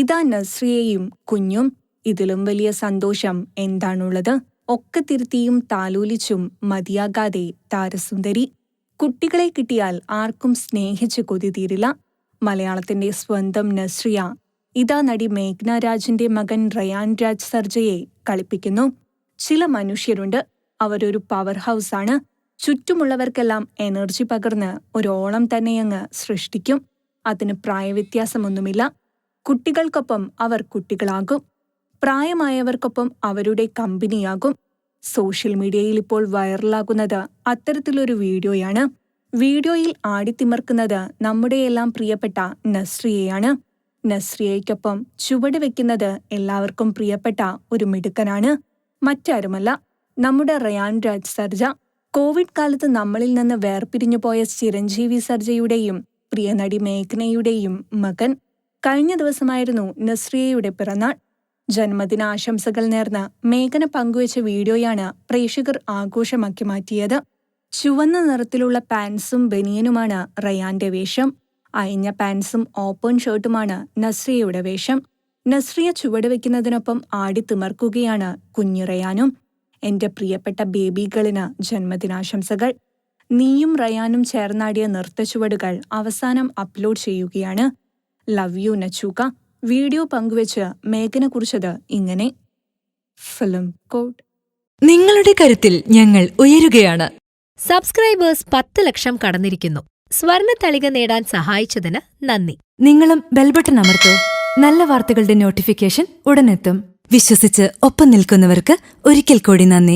ഇതാ നസ്രിയയും കുഞ്ഞും. ഇതിലും വലിയ സന്തോഷം എന്താണുള്ളത്? ഒക്കെ തിരുത്തിയും താലോലിച്ചും മതിയാകാതെ താരസുന്ദരി. കുട്ടികളെ കിട്ടിയാൽ ആർക്കും സ്നേഹിച്ച് കൊതി തീരില്ല. മലയാളത്തിന്റെ സ്വന്തം നസ്രിയ. ഇതാ നടി മേഘ്ന രാജിന്റെ മകൻ റയാൻ രാജ് സർജയെ കളിപ്പിക്കുന്നു. ചില മനുഷ്യരുണ്ട്. അവരൊരു പവർ ഹൗസാണ് ചുറ്റുമുള്ളവർക്കെല്ലാം എനർജി പകർന്ന് ഒരോളം തന്നെയങ്ങ് സൃഷ്ടിക്കും. അതിന് പ്രായവ്യത്യാസമൊന്നുമില്ല. കുട്ടികൾക്കൊപ്പം അവർ കുട്ടികളാകും. പ്രായമായവർക്കൊപ്പം അവരുടെ കമ്പനിയാകും. സോഷ്യൽ മീഡിയയിൽ ഇപ്പോൾ വൈറലാകുന്നത് അത്തരത്തിലൊരു വീഡിയോയാണ്. വീഡിയോയിൽ ആടിത്തിമർക്കുന്നത് നമ്മുടെയെല്ലാം പ്രിയപ്പെട്ട നസ്രിയയാണ്. നസ്രിയയ്ക്കൊപ്പം ചുവട് വെക്കുന്നത് എല്ലാവർക്കും പ്രിയപ്പെട്ട ഒരു മിടുക്കനാണ്. മറ്റാരുമല്ല. നമ്മുടെ റയാൻ രാജ് സർജ. കോവിഡ് കാലത്ത് നമ്മളിൽ നിന്ന് വേർപിരിഞ്ഞു പോയ ചിരഞ്ജീവി സർജയുടെയും പ്രിയനടി മേഘ്നയുടെയും മകൻ. കഴിഞ്ഞ ദിവസമായിരുന്നു നസ്രിയയുടെ പിറന്നാൾ. ജന്മദിനാശംസകൾ നേർന്ന മേഘന പങ്കുവച്ച വീഡിയോയാണ് പ്രേക്ഷകർ ആഘോഷമാക്കി മാറ്റിയത്. ചുവന്ന നിറത്തിലുള്ള പാൻസും ബനിയനുമാണ് റയാന്റെ വേഷം. അയഞ്ഞ പാൻസും ഓപ്പൺ ഷർട്ടുമാണ് നസ്രിയയുടെ വേഷം. നസ്രിയ ചുവടുവെക്കുന്നതിനൊപ്പം ആടിത്തിമർക്കുകയാണ് കുഞ്ഞു റയാനും. എന്റെ പ്രിയപ്പെട്ട ബേബികളിന് ജന്മദിനാശംസകൾ. നീയും റയാനും ചേർന്നാടിയ നൃത്തച്ചുവടുകൾ അവസാനം അപ്ലോഡ് ചെയ്യുകയാണ്. ലവ് യു നച്ചൂക്ക വീഡിയോ പങ്കുവച്ച് മേഘനെ കുറിച്ചത് ഇങ്ങനെ. ഫിലിം കോട്ട് നിങ്ങളുടെ കരുത്തിൽ ഞങ്ങൾ ഉയരുകയാണ്. സബ്സ്ക്രൈബേഴ്സ് പത്ത് ലക്ഷം കടന്നിരിക്കുന്നു. സ്വർണ തളിക നേടാൻ സഹായിച്ചതിന് നന്ദി. നിങ്ങളും ബെൽബട്ടൺ അമർത്തോ. നല്ല വാർത്തകളുടെ നോട്ടിഫിക്കേഷൻ ഉടനെത്തും. വിശ്വസിച്ച് ഒപ്പം നിൽക്കുന്നവർക്ക് ഒരിക്കൽ കൂടി നന്ദി.